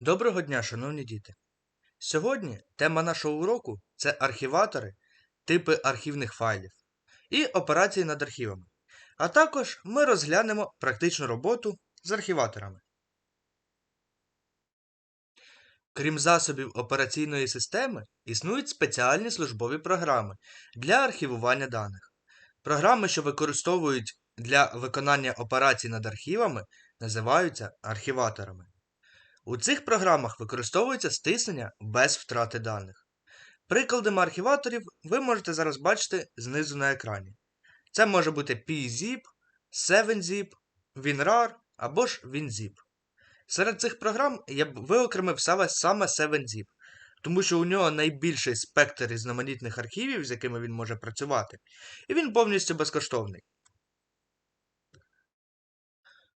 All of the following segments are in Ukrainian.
Доброго дня, шановні діти! Сьогодні тема нашого уроку це архіватори, типи архівних файлів і операції над архівами. А також ми розглянемо практичну роботу з архіваторами. Крім засобів операційної системи, існують спеціальні службові програми для архівування даних. Програми, що використовують для виконання операцій над архівами, називаються архіваторами. У цих програмах використовується стиснення без втрати даних. Прикладами архіваторів ви можете зараз бачити знизу на екрані. Це може бути PZIP, 7zip, WinRAR або ж WinZip. Серед цих програм я б виокремив саме 7zip, тому що у нього найбільший спектр різноманітних архівів, з якими він може працювати, і він повністю безкоштовний.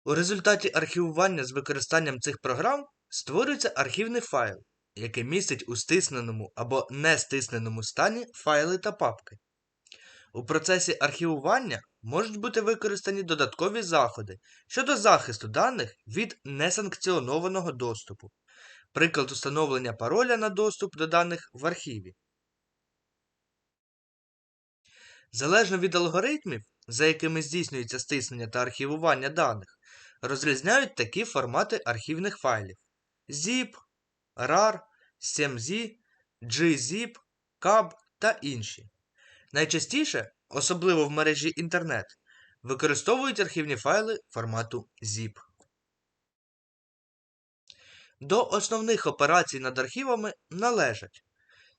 У результаті архівування з використанням цих програм створюється архівний файл, який містить у стисненому або не стисненому стані файли та папки. У процесі архівування можуть бути використані додаткові заходи щодо захисту даних від несанкціонованого доступу, приклад установлення пароля на доступ до даних в архіві. Залежно від алгоритмів, за якими здійснюється стиснення та архівування даних, розрізняють такі формати архівних файлів zip, rar, 7z, gzip, cab та інші. Найчастіше, особливо в мережі інтернет, використовують архівні файли формату zip. До основних операцій над архівами належать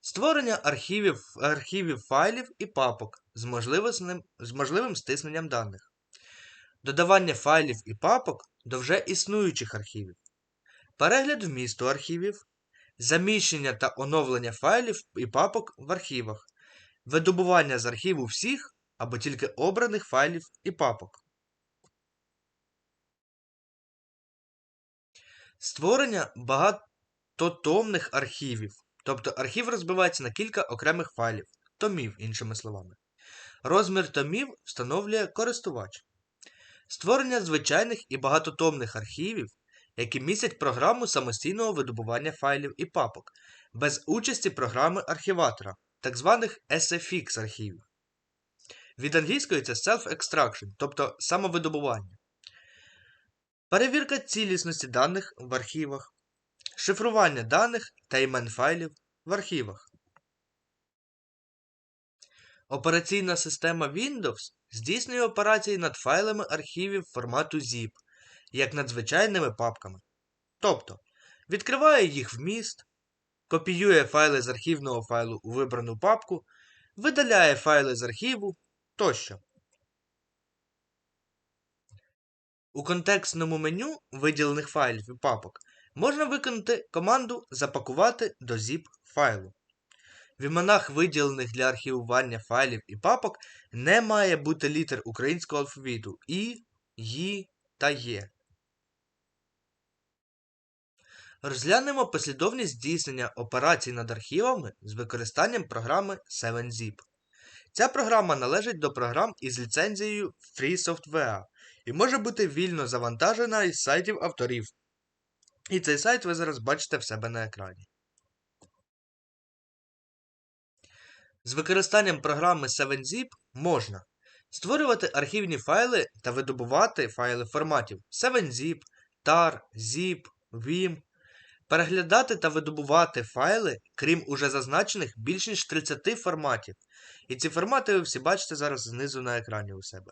створення архівів архівів файлів і папок з можливим, з можливим стисненням даних, додавання файлів і папок до вже існуючих архівів, перегляд вмісту архівів, заміщення та оновлення файлів і папок в архівах, видобування з архіву всіх або тільки обраних файлів і папок. Створення багатотомних архівів, тобто архів розбивається на кілька окремих файлів, томів, іншими словами. Розмір томів встановлює користувач. Створення звичайних і багатотомних архівів, які містять програму самостійного видобування файлів і папок, без участі програми архіватора, так званих SFX архівів. Від англійської це Self-Extraction, тобто самовидобування. Перевірка цілісності даних в архівах, шифрування даних та імен файлів в архівах. Операційна система Windows здійснює операції над файлами архівів формату ZIP, як над звичайними папками. Тобто, відкриває їх вміст, копіює файли з архівного файлу у вибрану папку, видаляє файли з архіву тощо. У контекстному меню виділених файлів і папок можна виконати команду Запакувати до ZIP файлу. В іменах виділених для архівування файлів і папок не має бути літер українського алфавіту І, Ї та Є. Розглянемо послідовність здійснення операцій над архівами з використанням програми 7zip. Ця програма належить до програм із ліцензією Free Software і може бути вільно завантажена із сайтів авторів. І цей сайт ви зараз бачите в себе на екрані. З використанням програми 7zip можна створювати архівні файли та видобувати файли форматів 7zip, tar, zip, vim, переглядати та видобувати файли, крім уже зазначених більш ніж 30 форматів. І ці формати ви всі бачите зараз знизу на екрані у себе.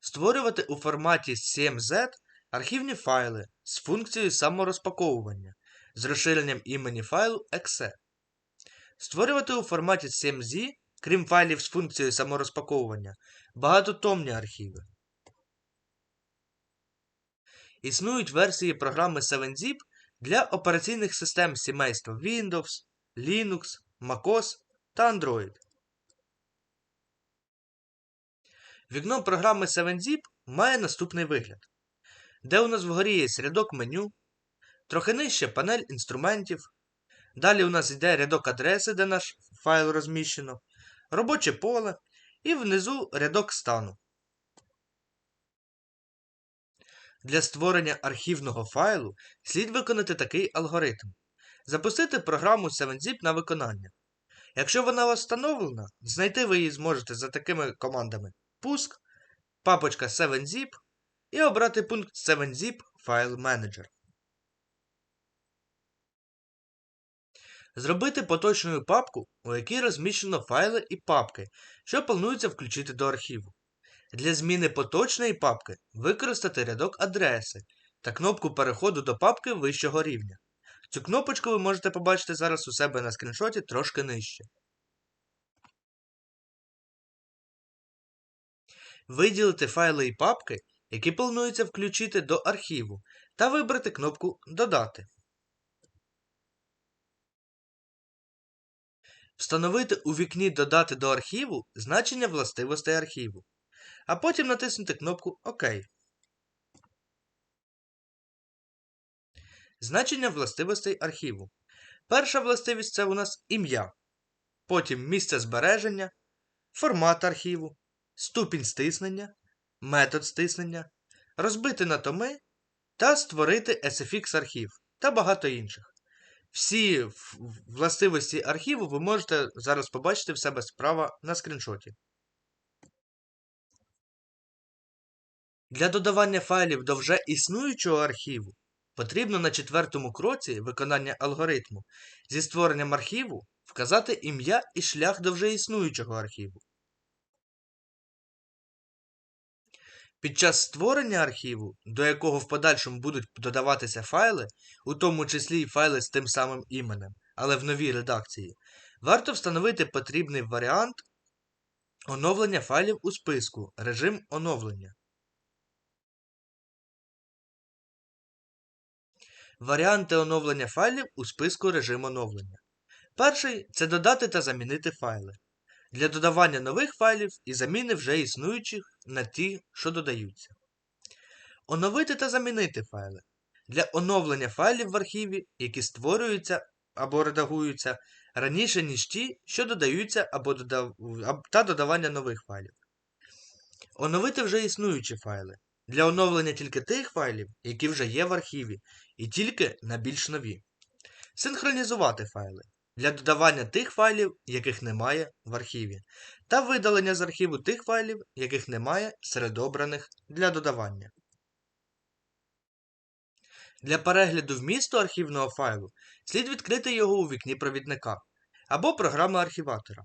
Створювати у форматі 7Z архівні файли з функцією саморозпаковування з розширенням імені файлу exe. Створювати у форматі 7Z, крім файлів з функцією саморозпаковування, багатотомні архіви. Існують версії програми 7zip для операційних систем сімейства Windows, Linux, MacOS та Android. Вікно програми 7zip має наступний вигляд, де у нас вгорі є рядок меню, трохи нижче панель інструментів. Далі у нас йде рядок адреси, де наш файл розміщено, робоче поле і внизу рядок стану. Для створення архівного файлу слід виконати такий алгоритм. Запустити програму 7zip на виконання. Якщо вона у встановлена, знайти ви її зможете за такими командами пуск, папочка 7zip і обрати пункт 7zip File Manager. Зробити поточною папку, у якій розміщено файли і папки, що планується включити до архіву. Для зміни поточної папки використати рядок адреси та кнопку переходу до папки вищого рівня. Цю кнопочку ви можете побачити зараз у себе на скріншоті трошки нижче. Виділити файли і папки, які планується включити до архіву, та вибрати кнопку Додати. Встановити у вікні Додати до архіву значення властивостей архіву, а потім натиснути кнопку ОК. Значення властивостей архіву. Перша властивість це у нас ім'я, потім місце збереження, формат архіву, ступінь стиснення, метод стиснення, розбити на томи та створити SFX архів та багато інших. Всі властивості архіву ви можете зараз побачити в себе справа на скріншоті. Для додавання файлів до вже існуючого архіву потрібно на четвертому кроці виконання алгоритму зі створенням архіву вказати ім'я і шлях до вже існуючого архіву. Під час створення архіву, до якого в подальшому будуть додаватися файли, у тому числі й файли з тим самим іменем, але в новій редакції, варто встановити потрібний варіант оновлення файлів у списку режим оновлення. Варіанти оновлення файлів у списку режим оновлення. Перший це додати та замінити файли для додавання нових файлів і заміни вже існуючих на ті, що додаються. Оновити та замінити файли для оновлення файлів в архіві, які створюються або редагуються раніше, ніж ті, що додаються або додав... та додавання нових файлів. Оновити вже існуючі файли для оновлення тільки тих файлів, які вже є в архіві, і тільки на більш нові. Синхронізувати файли для додавання тих файлів, яких немає в архіві, та видалення з архіву тих файлів, яких немає серед обраних для додавання. Для перегляду вмісту архівного файлу слід відкрити його у вікні провідника або програми архіватора.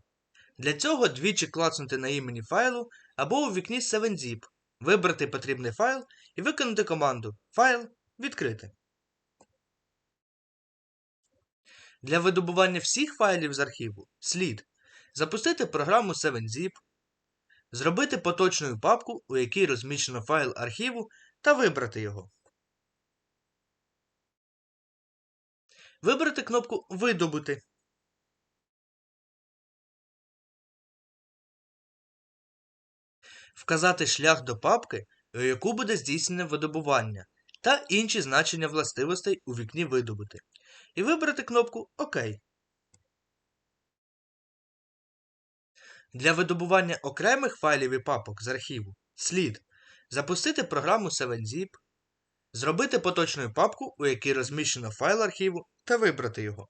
Для цього двічі клацнути на імені файлу або у вікні 7zip, вибрати потрібний файл і виконати команду Файл відкрити. Для видобування всіх файлів з архіву слід запустити програму 7zip, зробити поточною папку, у якій розміщено файл архіву, та вибрати його. Вибрати кнопку Видобути. Вказати шлях до папки, у яку буде здійснене видобування, та інші значення властивостей у вікні Видобути і вибрати кнопку ОК. Для видобування окремих файлів і папок з архіву слід запустити програму 7zip, зробити поточну папку, у якій розміщено файл архіву, та вибрати його.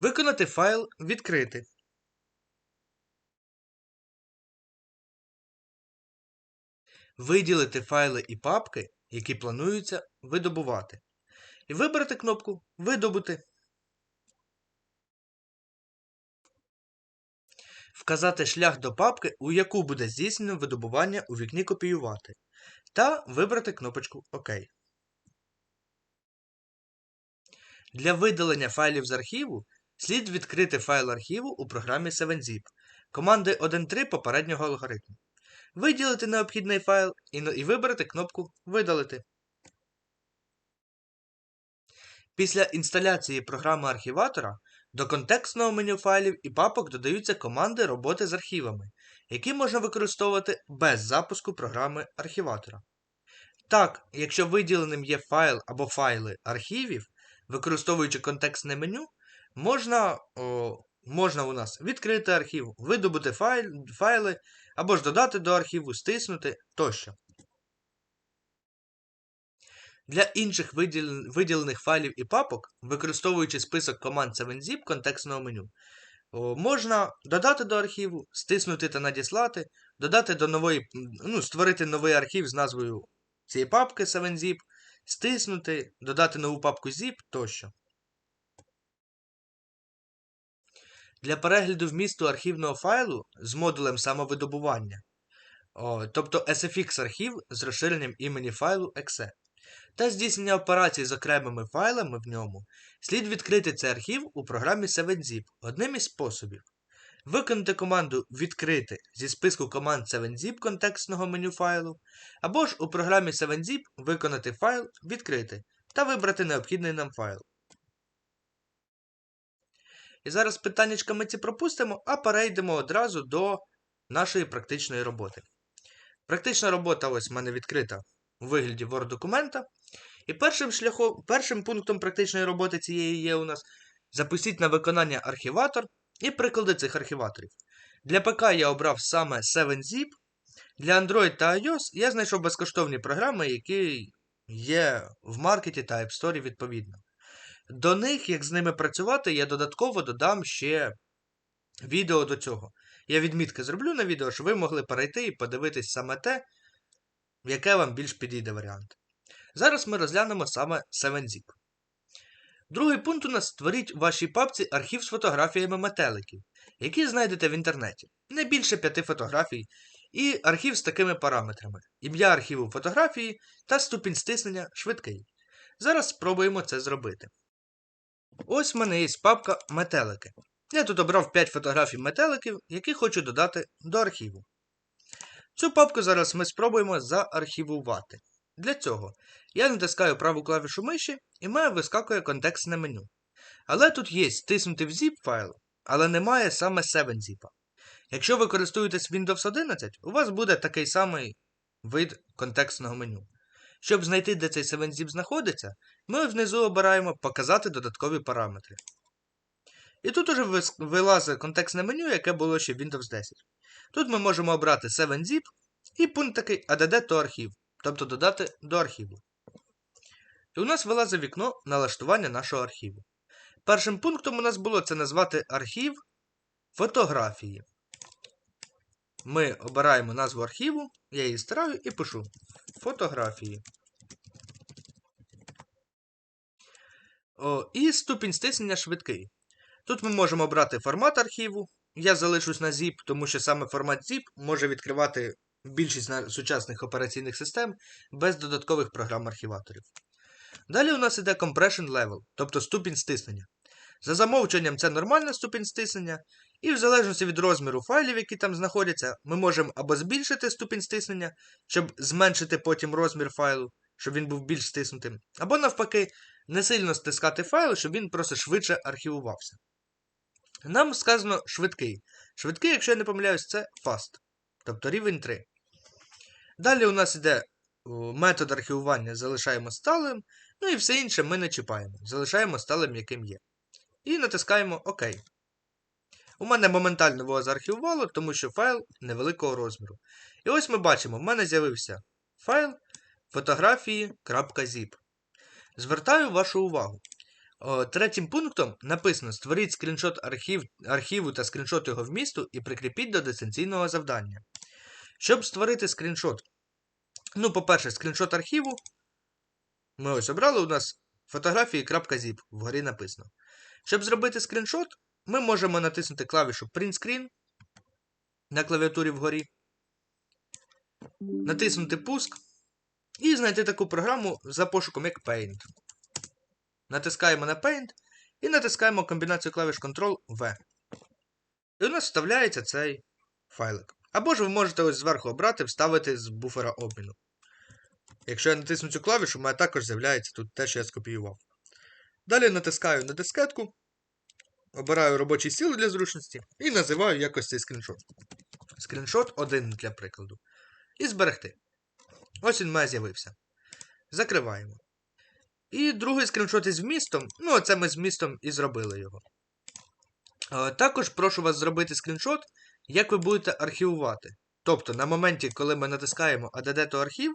Виконати файл Відкрити. Виділити файли і папки, які плануються видобувати. І вибрати кнопку Видобути. Вказати шлях до папки, у яку буде здійснено видобування у вікні Копіювати. Та вибрати кнопочку ОК. Для видалення файлів з архіву слід відкрити файл архіву у програмі 7zip команди 1.3 попереднього алгоритму виділити необхідний файл і вибрати кнопку Видалити. Після інсталяції програми архіватора до контекстного меню файлів і папок додаються команди роботи з архівами, які можна використовувати без запуску програми архіватора. Так, якщо виділеним є файл або файли архівів, використовуючи контекстне меню, можна о, можна у нас відкрити архів, видобути файл, файли або ж додати до архіву, стиснути тощо. Для інших виділених файлів і папок, використовуючи список команд 7zip контекстного меню, можна додати до архіву, стиснути та надіслати, додати до нової, ну, створити новий архів з назвою цієї папки 7zip, стиснути, додати нову папку zip тощо. Для перегляду вмісту архівного файлу з модулем самовидобування, о, тобто SFX архів з розширенням імені файлу exe, та здійснення операцій з окремими файлами в ньому, слід відкрити цей архів у програмі 7zip одним із способів. Виконати команду Відкрити зі списку команд 7zip контекстного меню файлу, або ж у програмі 7zip виконати файл Відкрити та вибрати необхідний нам файл. І зараз питаннячка ми ці пропустимо, а перейдемо одразу до нашої практичної роботи. Практична робота ось в мене відкрита у вигляді Word документа. І першим шляхом, першим пунктом практичної роботи цієї є у нас запустіть на виконання архіватор і приклади цих архіваторів. Для ПК я обрав саме 7zip. Для Android та iOS я знайшов безкоштовні програми, які є в маркеті та App Store відповідно. До них, як з ними працювати, я додатково додам ще відео до цього. Я відмітки зроблю на відео, щоб ви могли перейти і подивитись саме те, яке вам більш підійде варіант. Зараз ми розглянемо саме 7zip. Другий пункт у нас створіть в вашій папці архів з фотографіями метеликів, які знайдете в інтернеті. Не більше п'яти фотографій, і архів з такими параметрами: ім'я архіву фотографії та ступінь стиснення швидкий. Зараз спробуємо це зробити. Ось в мене є папка метелики. Я тут обрав 5 фотографій метеликів, які хочу додати до архіву. Цю папку зараз ми спробуємо заархівувати. Для цього я натискаю праву клавішу миші і має вискакує контекстне меню. Але тут є стиснути в zip файл, але немає саме 7zip. Якщо ви користуєтесь Windows 11, у вас буде такий самий вид контекстного меню. Щоб знайти, де цей 7zip знаходиться, ми внизу обираємо Показати додаткові параметри. І тут уже вилазить контекстне меню, яке було ще в Windows 10. Тут ми можемо обрати 7zip і пункт такий add to архів, тобто додати до архіву. І у нас вилазить вікно налаштування нашого архіву. Першим пунктом у нас було це назвати архів фотографії. Ми обираємо назву архіву, я її стираю і пишу фотографії. О, і ступінь стиснення швидкий. Тут ми можемо обрати формат архіву. Я залишусь на zip, тому що саме формат zip може відкривати більшість сучасних операційних систем без додаткових програм-архіваторів. Далі у нас іде compression level, тобто ступінь стиснення. За замовченням це нормальна ступінь стиснення, і в залежності від розміру файлів, які там знаходяться, ми можемо або збільшити ступінь стиснення, щоб зменшити потім розмір файлу, щоб він був більш стиснутим, або навпаки, не сильно стискати файл, щоб він просто швидше архівувався. Нам сказано швидкий. Швидкий, якщо я не помиляюсь, це fast, тобто рівень 3. Далі у нас йде метод архівування залишаємо сталим, ну і все інше ми не чіпаємо. Залишаємо сталим, яким є. І натискаємо ОК. У мене моментально його заархівувало, тому що файл невеликого розміру. І ось ми бачимо, в мене з'явився файл фотографії.zip. Звертаю вашу увагу. Третім пунктом написано: створіть скріншот архів, архіву та скріншот його вмісту і прикріпіть до дистанційного завдання. Щоб створити скріншот. Ну, по-перше, скріншот архіву. Ми ось обрали у нас фотографії.zip, вгорі написано. Щоб зробити скріншот, ми можемо натиснути клавішу Print Screen на клавіатурі вгорі, натиснути Пуск і знайти таку програму за пошуком як Paint. Натискаємо на Paint і натискаємо комбінацію клавіш Ctrl-V. І у нас вставляється цей файлик. Або ж ви можете ось зверху обрати, вставити з буфера обміну. Якщо я натисну цю клавішу, у мене також з'являється тут те, що я скопіював. Далі натискаю на дискетку, обираю робочий стіл для зручності і називаю якось цей скріншот. Скріншот 1 для прикладу. І зберегти. Ось він мене з'явився. Закриваємо. І другий скріншот із вмістом. Ну, оце ми з вмістом і зробили його. Е, Також прошу вас зробити скріншот, як ви будете архівувати. Тобто, на моменті, коли ми натискаємо ADD to архів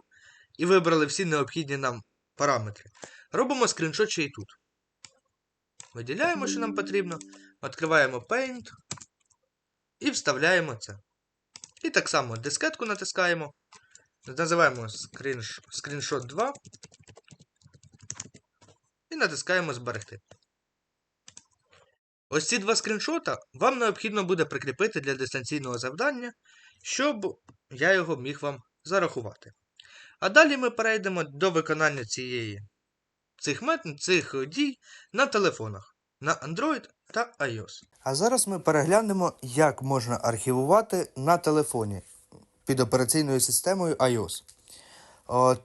і вибрали всі необхідні нам параметри, робимо скріншот ще й тут. Виділяємо, що нам потрібно, відкриваємо Paint і вставляємо це. І так само дискетку натискаємо, називаємо скрінш... скріншот 2 і натискаємо Зберегти. Ось ці два скріншота вам необхідно буде прикріпити для дистанційного завдання, щоб я його міг вам зарахувати. А далі ми перейдемо до виконання цієї, цих, мет, цих дій на телефонах на Android та iOS. А зараз ми переглянемо, як можна архівувати на телефоні під операційною системою iOS.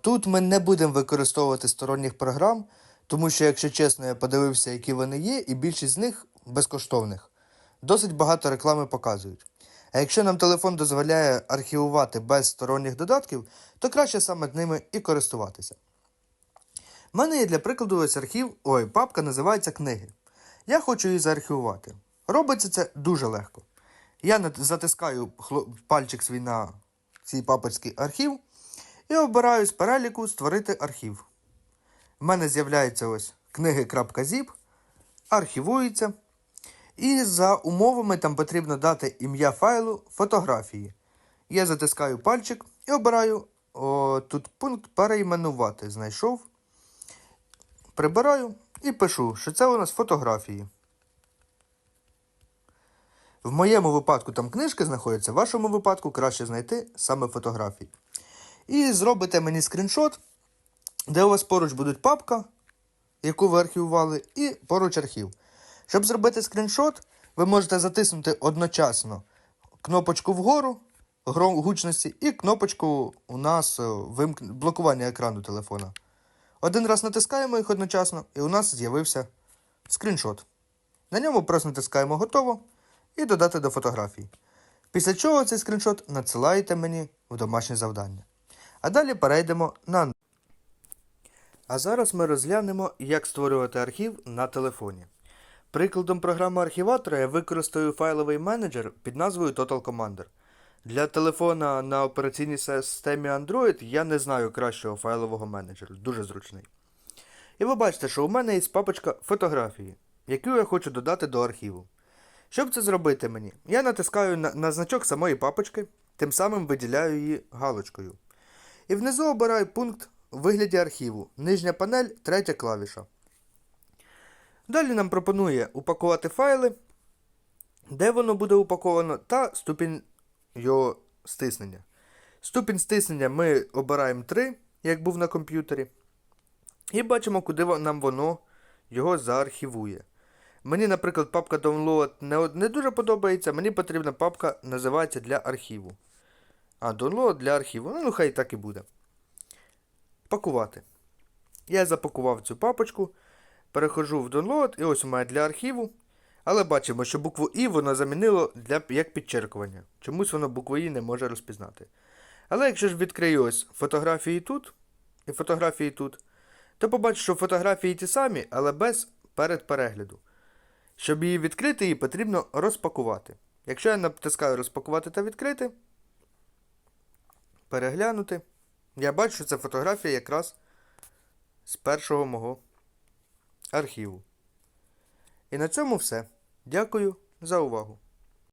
Тут ми не будемо використовувати сторонніх програм, тому що, якщо чесно, я подивився, які вони є, і більшість з них безкоштовних. Досить багато реклами показують. А якщо нам телефон дозволяє архівувати без сторонніх додатків, то краще саме ними і користуватися. У мене є для прикладу ось архів, ой, папка називається книги. Я хочу її заархівувати. Робиться це дуже легко. Я затискаю пальчик свій на цій папочці архів і обираю з переліку Створити архів. У мене з'являється ось книги.zip, архівується. І за умовами там потрібно дати ім'я файлу фотографії. Я затискаю пальчик і обираю о, тут пункт перейменувати. Знайшов. Прибираю і пишу, що це у нас фотографії. В моєму випадку там книжки знаходяться, в вашому випадку краще знайти саме фотографії. І зробите мені скріншот, де у вас поруч буде папка, яку ви архівували, і поруч архів. Щоб зробити скріншот, ви можете затиснути одночасно кнопочку вгору гучності і кнопочку у нас е, вимк... блокування екрану телефона. Один раз натискаємо їх одночасно, і у нас з'явився скріншот. На ньому просто натискаємо готово і додати до фотографії. Після чого цей скріншот надсилаєте мені в домашнє завдання. А далі перейдемо на. А зараз ми розглянемо, як створювати архів на телефоні. Прикладом програми архіватора я використаю файловий менеджер під назвою Total Commander. Для телефона на операційній системі Android я не знаю кращого файлового менеджеру, дуже зручний. І ви бачите, що у мене є папочка фотографії, яку я хочу додати до архіву. Щоб це зробити мені, я натискаю на, на значок самої папочки, тим самим виділяю її галочкою. І внизу обираю пункт вигляді архіву, нижня панель, третя клавіша. Далі нам пропонує упакувати файли, де воно буде упаковано, та ступінь його стиснення. Ступінь стиснення ми обираємо 3, як був на комп'ютері. І бачимо, куди нам воно його заархівує. Мені, наприклад, папка Download не, не дуже подобається, мені потрібна папка називається для архіву. А, Download для архіву. Ну, хай так і буде. Пакувати. Я запакував цю папочку, переходжу в Download, і ось у мене для архіву. Але бачимо, що букву І воно замінило для, як підчеркування. Чомусь воно букву І не може розпізнати. Але якщо ж відкрию ось фотографії тут і фотографії тут, то побачу, що фотографії ті самі, але без передперегляду. Щоб її відкрити, її потрібно розпакувати. Якщо я натискаю розпакувати та відкрити, переглянути, я бачу, що це фотографія якраз з першого мого архіву. І на цьому все. Дякую за увагу.